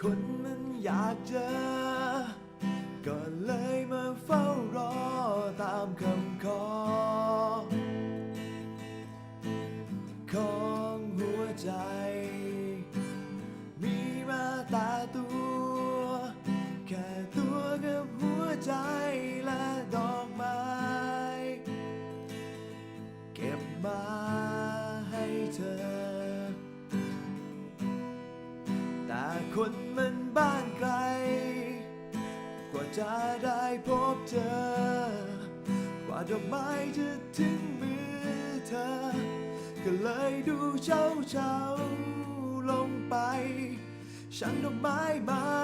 คนมันอยากเจอ ก็เลยมาเฝ้ารอตามคำขอ คนมันบ้านไกล กว่าจะได้พบเจอกว่าดอกไม้จะถึงมือเธอ ก็เลยดูเช้าเช้าลงไป ฉันดอกไม้มั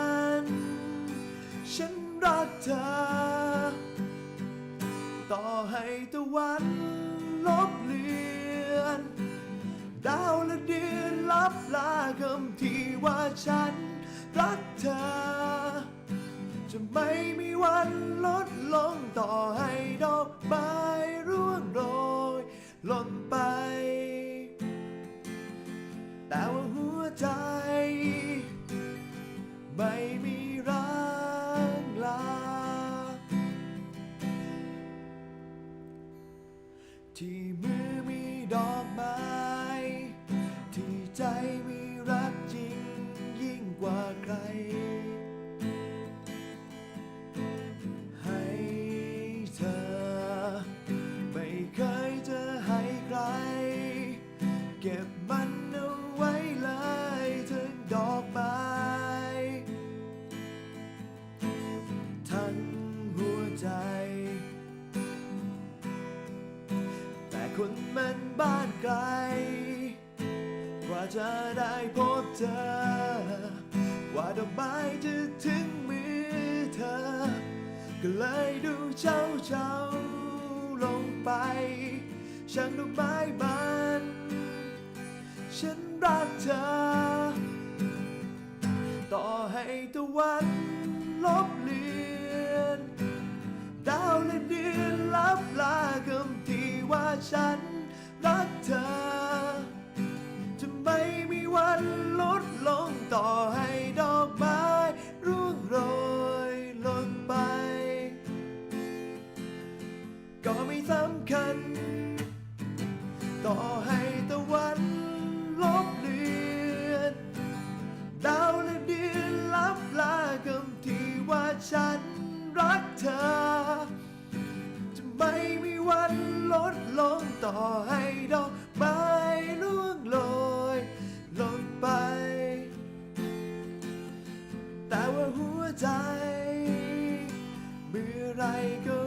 นฉันรักเธอ ต่อให้ตะวันลบเลือนดาวและเดือนลับลาคำที่ว่าฉัน อให้ดอกไม้ร่วงโรยหล่นไป แต่ว่าหัวใจ ไม่มีรังลา ที่มือมีดอกไม้ ที่ใจมีรักจริงยิ่งกว่าใคร คนมันบ้านไกล กว่าจะได้พบเธอกว่าดอกไม้จะถึงมือเธอ ก็เลยดูเช้าเช้าลงไปช่างดอกไม้มันฉันรักเธอ ต่อให้ตะวันลบเลือน ดาวและเดือนลับลา สำคัญ ต่อให้ตะวันลบเลือนดาวและเดือนลับลาคำที่ว่าฉันรักเธอ จะไม่มีวันลดลงต่อให้ดอกไม้ล่วงโรยล่นไป แต่ว่าหัวใจ เมื่อไรก็